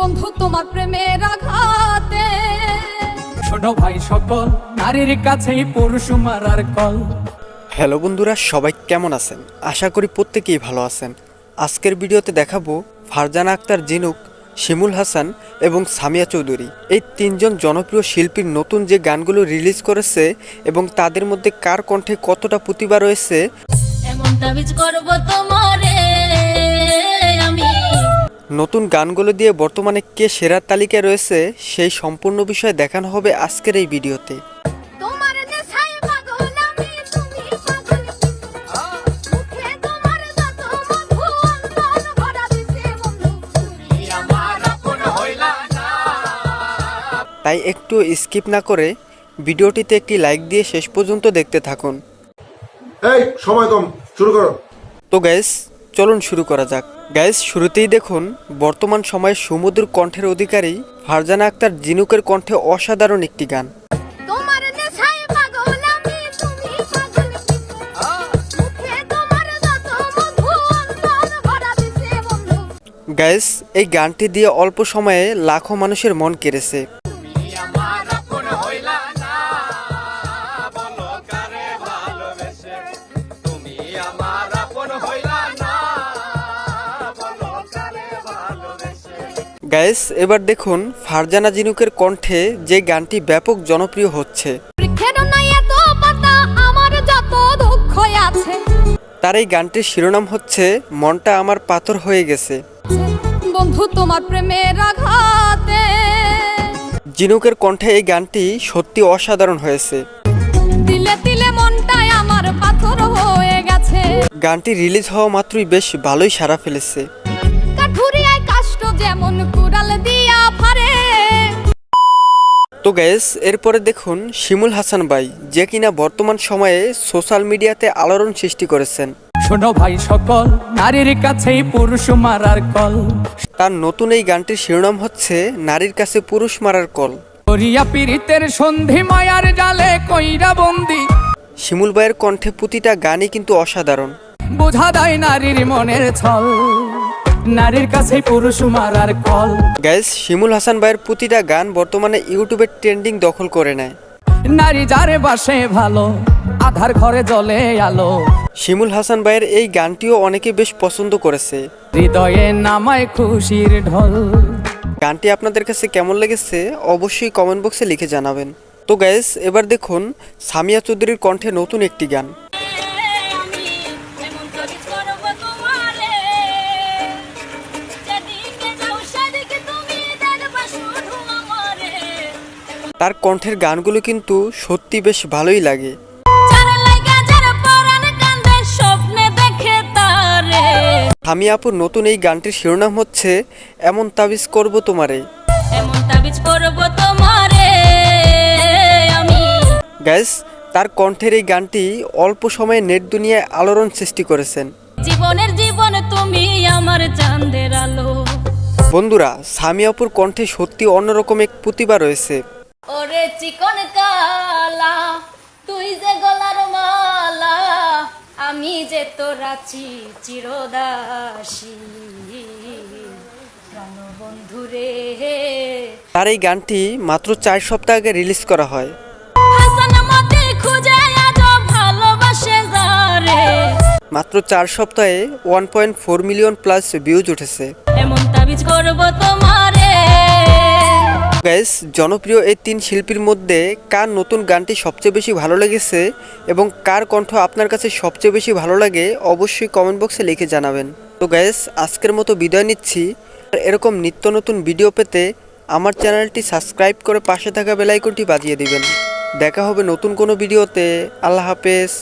বন্ধু তোমার প্রেমের আঘাতে। ছোট ভাই সকল নারীর কাছেই পুরুষ মারার কল। হ্যালো বন্ধুরা সবাই কেমন আছেন? আশা করি প্রত্যেকেই ভালো আছেন। আজকের ভিডিওতে দেখাবো ফারজানা আক্তার জিনুক শিমুল হাসান এবং সামিয়া চৌধুরী। এই তিনজন জনপ্রিয় শিল্পীর নতুন যে গানগুলো রিলিজ করেছে এবং তাদের মধ্যে কার কণ্ঠে কতটা প্রতিভা রয়েছে এমন তাবিজ করব তোমারে। নতুন গানগুলো দিয়ে বর্তমানে কে সেরার তালিকায় রয়েছে সেই সম্পূর্ণ বিষয় দেখানো হবে আজকের এই ভিডিওতে। তোমার নেশায় পাগল আমি তুমি পাগল মুখে তোমার যত মধু অন্তর ভরা দিছে বন্ধু তুমি আমার আপন হইলা তাই একটু স্কিপ না করে ভিডিওটিতে একটি লাইক দিয়ে শেষ পর্যন্ত দেখতে থাকুন। এই সময় কম শুরু করো। তো গ্যাস চলুন শুরু করা যাক। গ্যাস শুরুতেই দেখুন বর্তমান সময়ে সমুদ্র কণ্ঠের অধিকারী ফারজানা আক্তার জিনুকের কণ্ঠে অসাধারণ একটি গান। গ্যাস এই গানটি দিয়ে অল্প সময়ে লাখো মানুষের মন কেড়েছে। গ্যাস এবার দেখুন ফারজানা জিনুকের কণ্ঠে যে গানটি ব্যাপক জনপ্রিয় হচ্ছে। তার এই গানটির শিরোনাম হচ্ছে মনটা আমার পাথর হয়ে গেছে। বন্ধু তোমার প্রেমের আঘাতে। জিনুকের কণ্ঠে এই গানটি সত্যি অসাধারণ হয়েছে। দিলে দিলে মনটাই আমার পাথর হয়ে গেছে। গানটি রিলিজ হওয়া মাত্রই বেশ ভালোই সাড়া ফেলেছে। যেমন কুড়াল দিয়া ফারে তো গ্যাস এরপরে দেখুন শিমুল হাসান ভাই যে কিনা বর্তমান সময়ে সোশ্যাল মিডিয়াতে আলোড়ন সৃষ্টি করেছেন। ছোট ভাই সকল নারীর কাছেই পুরুষ মারার কল। তার নতুন এই গানটির শিরোনাম হচ্ছে নারীর কাছে পুরুষ মারার কল। করিয়া পীড়িতের সন্ধি মায়ার জালে কইরা বন্দি। শিমুল ভাইয়ের কণ্ঠে প্রতিটা গানই কিন্তু অসাধারণ। বোঝা দেয় নারীর মনের ছল। নারীর কাছে পুরুষ মারার কল। গাইস শিমুল হাসান ভাইয়ের প্রতিটা গান বর্তমানে ইউটিউবের ট্রেন্ডিং দখল করে নেয়। নারী যারে বাসে ভালো আধার ঘরে জ্বলে আলো। শিমুল হাসান ভাইয়ের এই গানটিও অনেকে বেশ পছন্দ করেছে। হৃদয়ে নামায় খুশির ঢল। গানটি আপনাদের কাছে কেমন লেগেছে অবশ্যই কমেন্ট বক্সে লিখে জানাবেন। তো গ্যাস এবার দেখুন সামিয়া চৌধুরীর কণ্ঠে নতুন একটি গান। তার কণ্ঠের গানগুলো কিন্তু সত্যি বেশ ভালোই লাগে। সামিয়া আপুর নতুন এই গানটির শিরোনাম হচ্ছে এমন তাবিজ করব তোমারে। এমন তাবিজ করব তোমারে আমি। গ্যাস তার কণ্ঠের এই গানটি অল্প সময়ে নেট দুনিয়ায় আলোড়ন সৃষ্টি করেছেন। জীবনের জীবন তুমি আমার চাঁদের আলো। বন্ধুরা সামিয়া আপুর কণ্ঠে সত্যি অন্যরকম এক প্রতিভা রয়েছে। ওরে চিকন কালা তুই যে গলার মালা আমি যে তোরাছি চিরদাসী। প্রাণ বন্ধু রে। তার এই গানটি মাত্র চার সপ্তাহ আগে রিলিজ করা হয়। মাত্র চার সপ্তাহে one point four million plus views উঠেছে। এমন তাবিজ করব তোমারে। গ্যাস জনপ্রিয় এই তিন শিল্পীর মধ্যে কার নতুন গানটি সবচেয়ে বেশি ভালো লেগেছে এবং কার কণ্ঠ আপনার কাছে সবচেয়ে বেশি ভালো লাগে অবশ্যই কমেন্ট বক্সে লিখে জানাবেন। তো গ্যাস আজকের মতো বিদায় নিচ্ছি। এরকম নিত্য নতুন ভিডিও পেতে আমার চ্যানেলটি সাবস্ক্রাইব করে পাশে থাকা বেলাইকনটি বাজিয়ে দিবেন। দেখা হবে নতুন কোনো ভিডিওতে আল্লাহ হাফেজ।